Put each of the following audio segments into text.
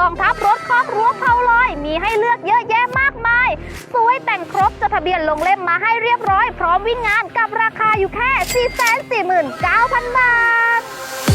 กองทัพรถครอบรั้วเขาลอย มีให้เลือกเยอะแยะมากมาย สวยแต่งครบจดทะเบียนลงเล่มมาให้เรียบร้อย พร้อมวิ่งงานกับราคาอยู่แค่ 449,000 บาท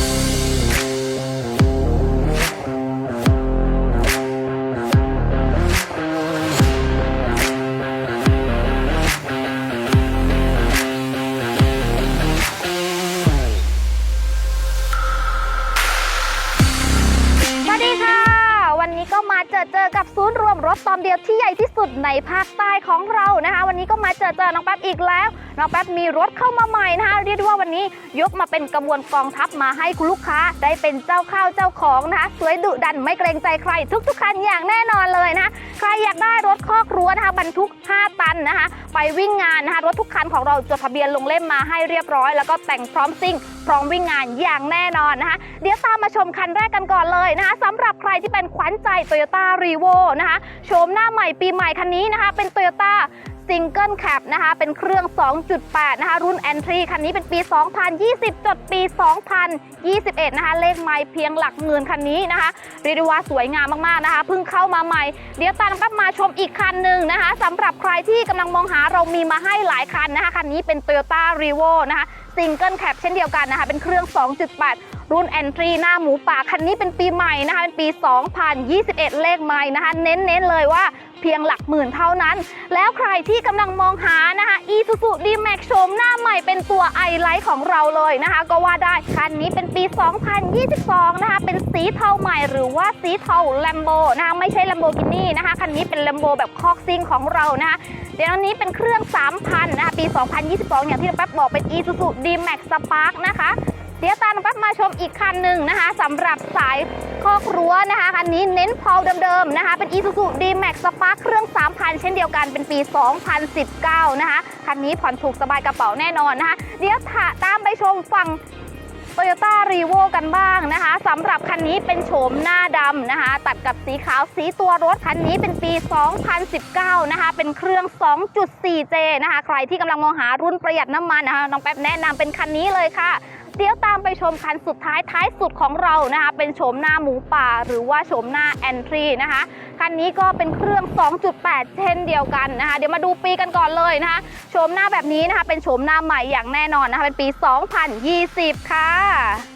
รวมรถตอมเดียวที่ใหญ่ที่สุดในภาคใต้ของเรานะคะ วันนี้ก็มาเจอเจอน้องแป๊บอีกแล้วน้องแป๊บมีรถเข้ามาใหม่นะคะเรียกว่าวันนี้ยกมาเป็นกระบวนกองทัพมาให้คุณลูกค้าได้เป็นเจ้าข้าวเจ้าของนะคะสวยดุดันไม่เกรงใจใคร ทุกๆคันอย่างแน่นอนเลยนะคะใครอยากได้รถคอกรั้วนะคะบรรทุก 5 ตันนะคะ ไปวิ่งงานนะคะรถทุกคันของเราจดทะเบียนลงเล่มมาให้เรียบร้อย แล้วก็แต่งพร้อมซิ่งพร้อมวิ่งงานอย่างแน่นอนนะคะ เดี๋ยวตามมาชมคันแรกกันก่อนเลยนะคะสำหรับใครที่เป็นขวัญใจ Toyota r e v o นะคะโฉมหน้าใหม่ปีใหม่คันนี้นะคะ เป็น Toyota ซิงเกิลแคปนะคะ เป็นเครื่อง 2.8 นะคะ รุ่น Entry คันนี้เป็นปี 2020 จดปี 2021 นะคะ เลขไมล์เพียงหลักหมื่นคันนี้นะคะ เรียกได้ว่าสวยงามมาก ๆ นะคะ เพิ่งเข้ามาใหม่ เดี๋ยวตามกันมาชมอีกคันหนึ่งนะคะสำหรับใครที่กำลังมองหาเรามีมาให้หลายคันนะคะ คันนี้เป็น Toyota r e v o นะคะซิงเกิลแคปเช่นเดียวกันนะคะ เป็นเครื่อง 2.8รุ่น Entry หน้าหมูป่าคันนี้เป็นปีใหม่นะคะ เป็นปี 2021 เลขไมล์นะคะ เน้นๆเลยว่า พียงหลักหมื่นเท่านั้น แล้วใครที่กำลังมองหานะคะ Isuzu D-Max โฉมหน้าใหม่เป็นตัวไอไลท์ของเราเลยนะคะ ก็ว่าได้ คันนี้เป็นปี 2022 นะคะ เป็นสีเทาใหม่หรือว่าสีเทาแลมโบนะคะไม่ใช่ Lamborghini นะคะ คันนี้เป็น Lambo แบบคอกซิ่งของเรานะคะเดี๋ยวนี้เป็นเครื่อง 3,000 นะคะ ปี 2022 อย่างที่เราแป๊บบอกเป็น Isuzu D-Max Spark นะคะ เดี๋ยวตามแป๊บมาชมอีกคันหนึ่งนะคะสำหรับสายคอกรั้วนะคะคันนี้เน้นเพาเดิมๆนะคะ เป็น Isuzu D-Max Spark เครื่อง 3,000 เช่นเดียวกันเป็นปี 2019 นะคะ คันนี้ผ่อนถูกสบายกระเป๋าแน่นอนนะคะ เดี๋ยวถ้าตามไปชมฝั่ง Toyota r e v o กันบ้างนะคะสำหรับคันนี้เป็นโฉมหน้าดำนะคะ ตัดกับสีขาวสีตัวรถคันนี้เป็นปี 2019 นะคะ เป็นเครื่อง 2.4J นะคะ ใครที่กำลังมองหารุ่นประหยัดน้ำมันนะคะ น้องแป๊บแนะนำเป็นคันนี้เลยค่ะ เดี๋ยวตามไปชมคันสุดท้ายท้ายสุดของเรานะคะ เป็นโฉมหน้าหมูป่า หรือว่าโฉมหน้าแอนทรีนะคะคันนี้ก็เป็นเครื่อง 2.8 เช่นเดียวกันนะคะ เดี๋ยวมาดูปีกันก่อนเลยนะคะโฉมหน้าแบบนี้นะคะ เป็นโฉมหน้าใหม่อย่างแน่นอนนะคะ เป็นปี 2020 ค่ะ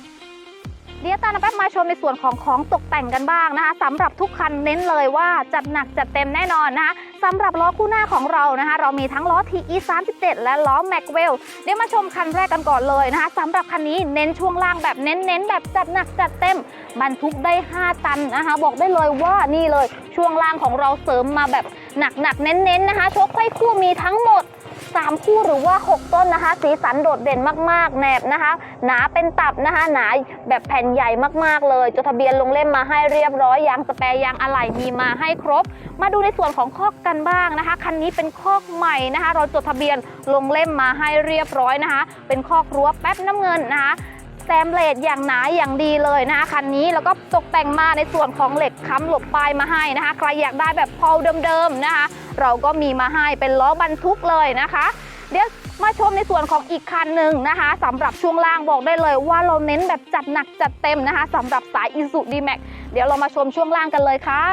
เดี๋ยวตามแป๊บมาชมในส่วนของของตกแต่งกันบ้างนะคะสำหรับทุกคันเน้นเลยว่าจัดหนักจัดเต็มแน่นอนนะคะสำหรับล้อคู่หน้าของเรานะคะ เรามีทั้งล้อ TE 37และล้อ Maxwell เดี๋ยวมาชมคันแรกกันก่อนเลยนะคะสำหรับคันนี้เน้นช่วงล่างแบบเน้นๆแบบจัดหนักจัดเต็มบรรทุกได้ 5 ตันนะคะบอกได้เลยว่านี่เลยช่วงล่างของเราเสริมมาแบบหนักๆเน้นๆนะคะชคไฟคู่มีทั้งหมด 3 คู่หรือว่า 6 ต้นนะคะ สีสันโดดเด่นมากๆแหนบนะคะ หนาเป็นตับนะคะ หนาแบบแผ่นใหญ่มากๆเลย จดทะเบียนลงเล่มมาให้เรียบร้อยยางสแปรยางอะไหล่มีมาให้ครบ มาดูในส่วนของคอกกันบ้างนะคะ คันนี้เป็นคอกใหม่นะคะ เราจดทะเบียนลงเล่มมาให้เรียบร้อยนะคะ เป็นคอกรั้วแป๊บน้ำเงินนะคะแซมเลดอย่างหนาอย่างดีเลยนะคะคันนี้แล้วก็ตกแต่งมาในส่วนของเหล็กค้ำหลบปลายมาให้นะคะ ใครอยากได้แบบพอลเดิมๆนะคะ เราก็มีมาให้เป็นล้อบรรทุกเลยนะคะ เดี๋ยวมาชมในส่วนของอีกคันหนึ่งนะคะสำหรับช่วงล่างบอกได้เลย ว่าเราเน้นแบบจัดหนักจัดเต็มนะคะสำหรับสายอ i s u d m a x เดี๋ยวเรามาชมช่วงล่างกันเลยค่ะ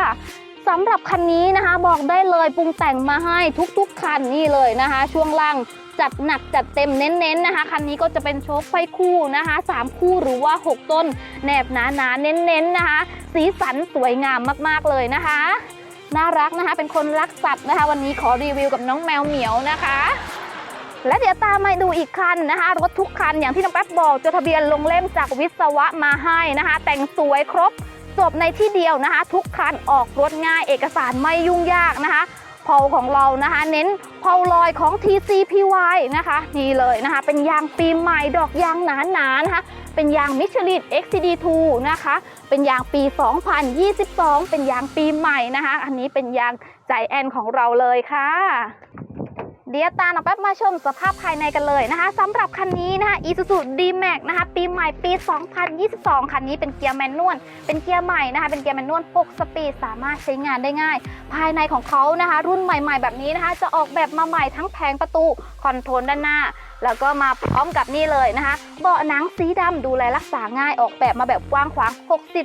สำหรับคันนี้นะคะบอกได้เลยปรุงแต่งมาให้ทุกๆคันนี่เลยนะคะ ช่วงล่างจัดหนักจัดเต็มเน้นๆนะคะคันนี้ก็จะเป็นโชคไฟคู่นะคะ 3 คู่หรือว่า 6 ต้นแนบหนาๆเน้นๆนะคะ สีสันสวยงามมากๆเลยนะคะ น่ารักนะคะ เป็นคนรักสัตว์นะคะ วันนี้ขอรีวิวกับน้องแมวเหมียวนะคะ และเดี๋ยวตามมาดูอีกคันนะคะ รถทุกคันอย่างที่น้องแป๊บบอกจดทะเบียนลงเล่มจากวิศวะมาให้นะคะ แต่งสวยครบจบในที่เดียวนะคะ ทุกคันออกรถง่ายเอกสารไม่ยุ่งยากนะคะ เพาของเรานะคะ เน้นเพาลอยของ TCPY นะคะนี่เลยนะคะ เป็นยางปีใหม่ดอกยางหนาๆนะคะเป็นยางมิชลิน XCD2 นะคะ เป็นยางปี 2022 เป็นยางปีใหม่นะคะ อันนี้เป็นยางใจแอนของเราเลยค่ะ เดี๋ยวตาหนองแป๊บมาชมสภาพภายในกันเลยนะคะสำหรับคันนี้นะคะ Isuzu D-Max นะคะ ปีใหม่ปี 2022 คันนี้เป็นเกียร์แมนนวล เป็นเกียร์ใหม่นะคะ เป็นเกียร์แมนนวล 6 สปีด สามารถใช้งานได้ง่าย ภายในของเขานะคะ รุ่นใหม่ ๆ แบบนี้นะคะ จะออกแบบมาใหม่ทั้งแผงประตู คอนโทรลด้านหน้า แล้วก็มาพร้อมกับนี่เลยนะคะ เบาะหนังสีดำดูแลรักษาง่ายออกแบบมาแบบกว้างขวาง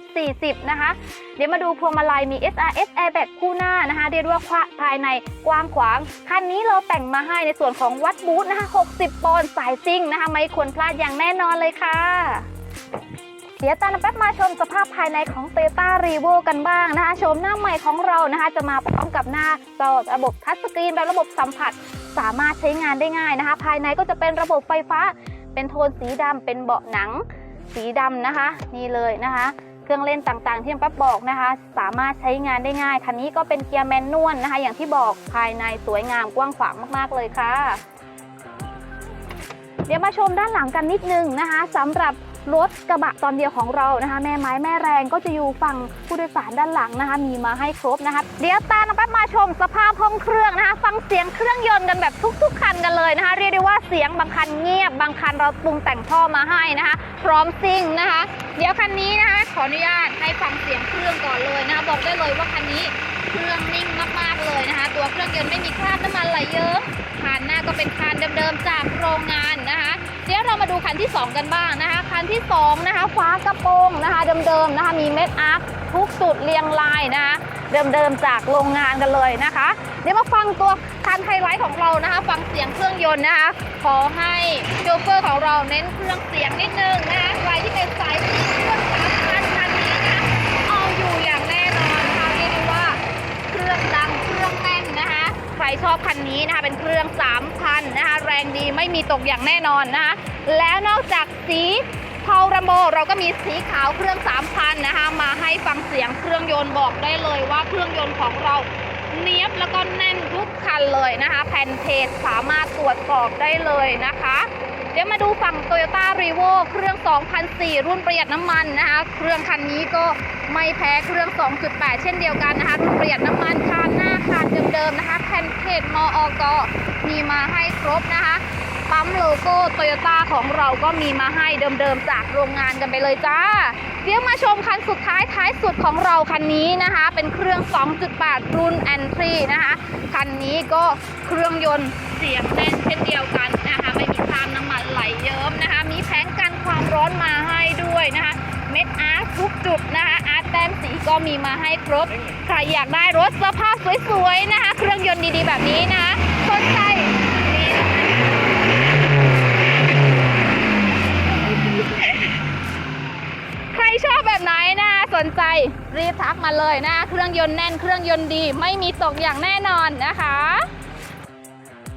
60-40 นะคะ เดี๋ยวมาดูพวงมาลัยมี SRS Airbag คู่หน้านะคะ เรียกว่าภายในกว้างขวาง คันนี้เราแต่งมาให้ในส่วนของวัดบูธนะคะ 60 ปอนด์สายซิ่งนะคะ ไม่ควรพลาดอย่างแน่นอนเลยค่ะเดี๋ยวตามแป๊บมาชมสภาพภายในของ t o y ต้ารีโวกันบ้างนะคะ ชมหน้าใหม่ของเรานะคะ จะมาพร้อมกับหน้าจอระบบทัชสกรีนแบบระบบสัมผัส สามารถใช้งานได้ง่ายนะคะ ภายในก็จะเป็นระบบไฟฟ้า เป็นโทนสีดำเป็นเบาะหนัง สีดำนะคะ นี่เลยนะคะ เครื่องเล่นต่างๆที่แป๊บบอกนะคะ สามารถใช้งานได้ง่าย คันนี้ก็เป็นเกียร์แมนนวลนะคะ อย่างที่บอกภายในสวยงามกว้างขวางมากๆเลยค่ะ เดี๋ยวมาชมด้านหลังกันนิดนึงนะคะสำหรับ รถกระบะตอนเดียวของเรานะคะ แม่ไม้แม่แรงก็จะอยู่ฝั่งผู้โดยสารด้านหลังนะคะ มีมาให้ครบนะคะ เดี๋ยวตาน้องแป๊บมาชมสภาพห้องเครื่องนะคะ ฟังเสียงเครื่องยนต์กันแบบทุก ๆ คันกันเลยนะคะ เรียกได้ว่าเสียงบางคันเงียบ บางคันเราปรุงแต่งท่อมาให้นะคะ พร้อมซิ่งนะคะ เดี๋ยวคันนี้นะคะ ขออนุญาตให้ฟังเสียงเครื่องก่อนเลยนะคะ บอกได้เลยว่าคันนี้เครื่องนิ่งมากๆเลยนะคะ ตัวเครื่องยนต์ไม่มีคราบน้ำมันไหลเยิ้มคานหน้าก็เป็นคานเดิมๆจากโรงงานนะคะ ดี๋ยวเรามาดูคันที่ 2 กันบ้างนะคะ คันที่ 2 นะคะฟ้ากระโปรงนะคะเดิมๆนะคะมีเม็ดอาร์คทุกจุดเรียงรายนะคะเดิมๆจากโรงงานกันเลยนะคะ เดี๋ยวมาฟังตัวคันไฮไลท์ของเรานะคะ ฟังเสียงเครื่องยนต์นะคะ ขอให้โชเฟอร์ของเราเน้นเครื่องเสียงนิดนึงนะคะใครที่เป็นสายเครื่อง คะใครชอบคันนี้นะคะ เป็นเครื่อง3,000นะคะ แรงดีไม่มีตกอย่างแน่นอนนะคะ แล้วนอกจากสีเทารัมโบเราก็มีสีขาวเครื่อง3,000นะคะ มาให้ฟังเสียงเครื่องยนต์บอกได้เลยว่าเครื่องยนต์ของเราเนี้ยบแล้วก็แน่นทุกคันเลยนะคะ แผ่นเพจสามารถตรวจสอบได้เลยนะคะ เดี๋ยวมาดูฝั่ง Toyota r e v o เครื่อง 2004 รุ่นประหยัดน้ำมันนะคะ เครื่องคันนี้ก็ไม่แพ้เครื่อง 2.8 เช่นเดียวกันนะคะ รุ่นประหยัดน้ำมันคานหน้าคานเดิมๆนะคะแผ่นเพจมอกมีมาให้ครบนะคะปั๊มโลโก้โตโยต้าของเราก็มีมาให้เดิมๆจากโรงงานกันไปเลยจ้า เดี๋ยวมาชมคันสุดท้ายท้ายสุดของเราคันนี้นะคะ เป็นเครื่อง 2.8 รุ่น Entry นะคะ คันนี้ก็เครื่องยนต์เสียงแน่นเช่นเดียวกันนะคะ ไม่มีคราบน้ำมันไหล เยิ้มนะคะ มีแผงกันความร้อนมาให้ด้วยนะคะ เม็ดอาร์ตทุกจุดนะคะ อาร์ตแต้มสีก็มีมาให้ครบ ใครอยากได้รถสภาพสวยๆนะคะ เครื่องยนต์ดีๆแบบนี้นะคะสนใจใครชอบแบบไหนนะสนใจรีบทักมาเลยนะ เครื่องยนต์แน่นเครื่องยนต์ดี ไม่มีตกอย่างแน่นอนนะคะ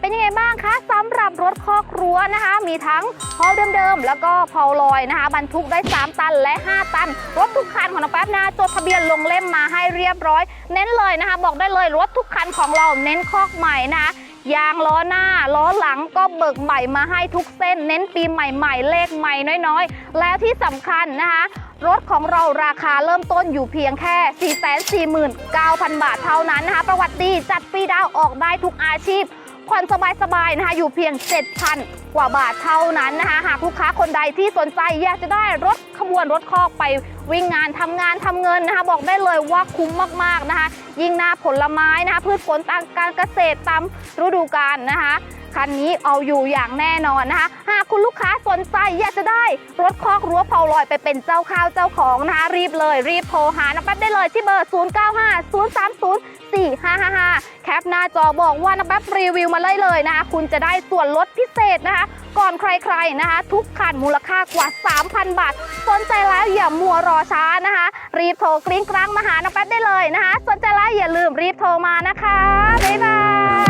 เป็นยังไงบ้างคะสำหรับรถคอกรั้วนะคะ มีทั้งพอเดิมๆ แล้วก็พอลอยนะคะ บรรทุกได้ 3 ตันและ 5 ตัน รถทุกคันของน้องแป๊บนะจดทะเบียนลงเล่มมาให้เรียบร้อย เน้นเลยนะคะ บอกได้เลยรถทุกคันของเราเน้นคอกใหม่นะคะยางล้อหน้า ล้อหลังก็เบิกใหม่มาให้ทุกเส้น เน้นปีใหม่ๆ เลขใหม่น้อยๆ แล้วที่สำคัญนะคะ รถของเราราคาเริ่มต้นอยู่เพียงแค่ 449,000 บาทเท่านั้นนะคะ ประวัติดีจัดฟรีดาวออกได้ทุกอาชีพ ผ่อนสบายๆนะคะอยู่เพียง 7,000 กว่าบาทเท่านั้นนะคะหากลูกค้าคนใดที่สนใจอยากจะได้รถขบวนรถคอกไปวิ่งงานทำงานทำเงินนะคะบอกได้เลยว่าคุ้มมากๆนะคะ ยิ่งหน้าผลไม้นะคะพืชผลทางการเกษตรตามฤดูกาลนะคะ คันนี้เอาอยู่อย่างแน่นอนนะคะ หากคุณลูกค้าสนใจอยากจะได้รถคอกรั้วเผาลอยไปเป็นเจ้าข้าวเจ้าของนะคะรีบเลย รีบโทรหาน้ำแป๊บได้เลยที่เบอร์ 095030 4555 แคปหน้าจอบอกว่าน้ำแป๊บรีวิวมาเลยเลยนะคะ คุณจะได้ส่วนลดพิเศษนะคะ ก่อนใครๆนะคะ ทุกคันมูลค่ากว่า 3,000 บาท สนใจแล้วอย่ามัวรอช้านะคะ รีบโทรกริ้งกลางมาหาน้ำแป๊บได้เลยนะคะ สนใจแล้วอย่าลืมรีบโทรมานะคะ บ๊ายบาย